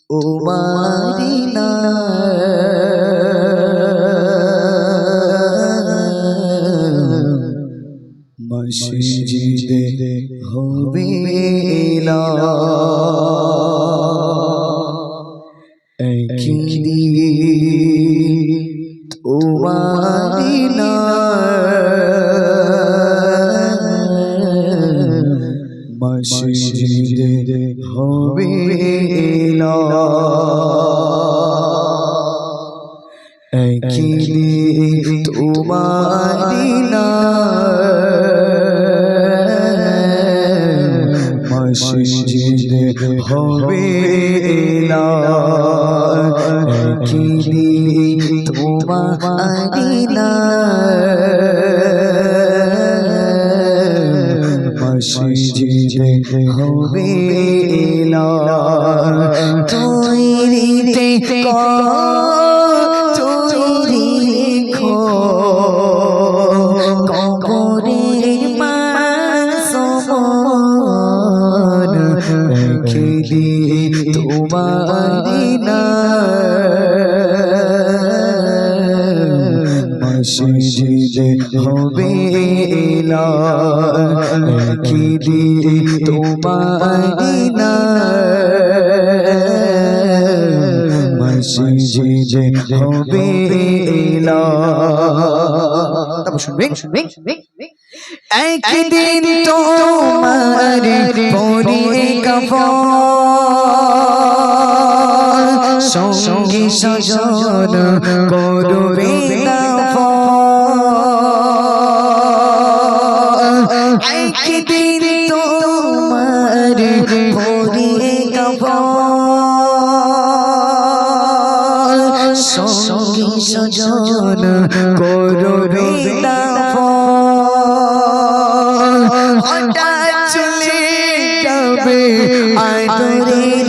তোমারি না মসজিদে হবে এলা তোমারি না মসজিদে হবে একদিন তোমারি না মসজিদে হবে এলা তৈরিতে তৈরি তোমারি না মসজিদে হবে এলা একদিন তোমারি না মসজিদে হবে একদিন তোমার পরে কাফন সঙ্গে সজন করবে একদিন তোমার পরে কাফন সঙ্গে সজন করবে হঠাৎ চলে যাবে আদরের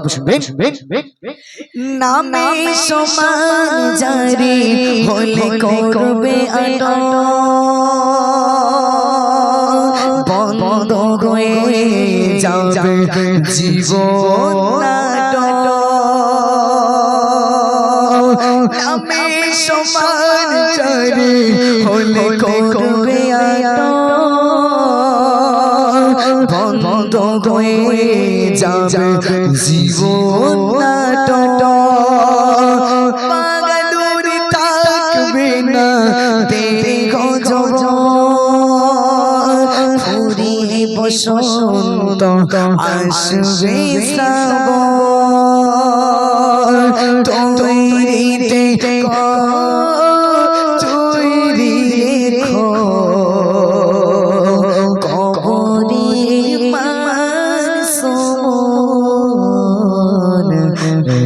তারপর শুনবেন নামে সমান জারি হলে করবে বন্ধ হয়ে যাবে জীবন নামে সমান জারি হলে করবে আটা বন্ধ হয়ে যাবে জীবন পাগালুর থাকবে না গজব ফুরিয়ে বসন্ত আসবে শ্রাবণ তৈরিতে তৈরি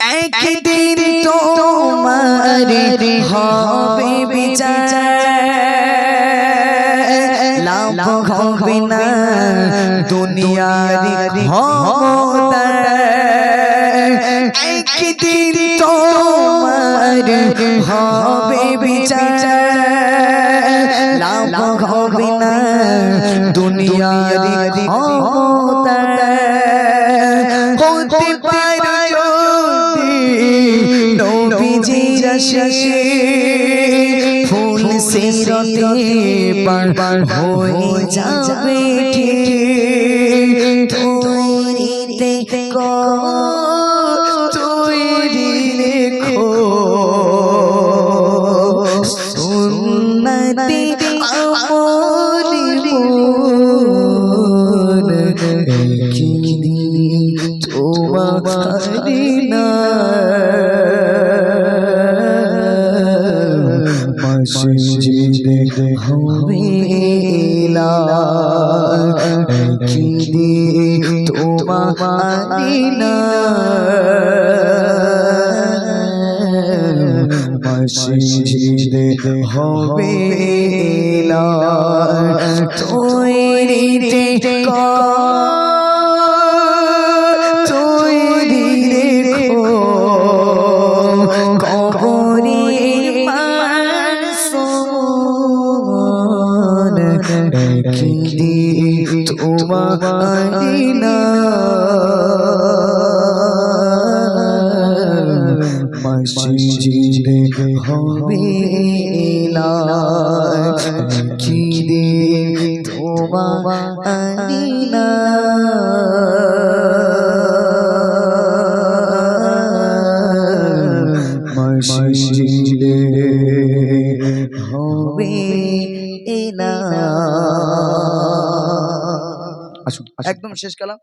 একদিন তোমার হবে বিচার। লাভ হবে না দুনিয়ার ক্ষমতা। একদিন তোমার হবে বিচার। লাভ হবে না দুনিয়ার ক্ষমতা। আশিক ফুল সিরতে পার হয়ে যাবে ঠিক তৈরিতে তৈরি রেখো সুন্নতি আমলি মন না মসজিদে হবে না কিনি তোমারি না মসজিদে হবে না তৈরিতে তৈরি কিদি তোমারি না মসজিদে হবে না কিদি তোমারি না মসজিদে একদম শেষ কালাম